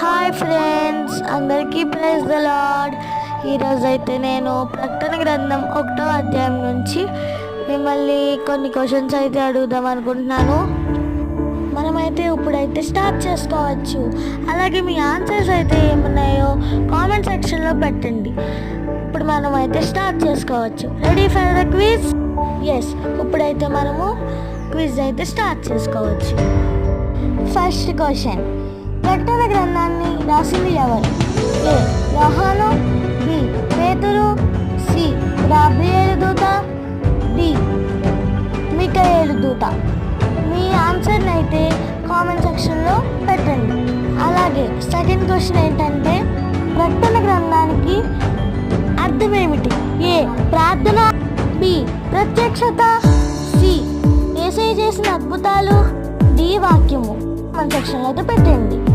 Hi friends అందరికీ praise the Lord ఈరోజు అయితే నేను ప్రకటన గ్రంథం ఒకటో అధ్యాయం నుంచి మిమ్మల్ని కొన్ని క్వశ్చన్స్ అయితే అడుగుదాం అనుకుంటున్నాను. మనమైతే ఇప్పుడైతే స్టార్ట్ చేసుకోవచ్చు. అలాగే మీ ఆన్సర్స్ అయితే ఏమున్నాయో కామెంట్ సెక్షన్లో పెట్టండి. ఇప్పుడు మనం అయితే స్టార్ట్ చేసుకోవచ్చు. Ready for the quiz yes ఇప్పుడైతే మనము క్విజ్ అయితే స్టార్ట్ చేసుకోవచ్చు. ఫస్ట్ క్వశ్చన్ ప్రకటన గ్రంథాన్ని రాసింది ఎవరు? ఏ. యోహాను బి. పేతురు సి. రాబ్రియేలు దూత డి. మికయేలు దూత. మీ ఆన్సర్ని అయితే కామెంట్ సెక్షన్లో పెట్టండి. అలాగే సెకండ్ క్వశ్చన్ ఏంటంటే ప్రకటన గ్రంథానికి అర్థం ఏమిటి ఏ. ప్రార్థన బి. ప్రత్యక్షత సి. ఏసై చేసిన అద్భుతాలు డి. వాక్యము. కామెంట్ సెక్షన్లో అయితే పెట్టండి.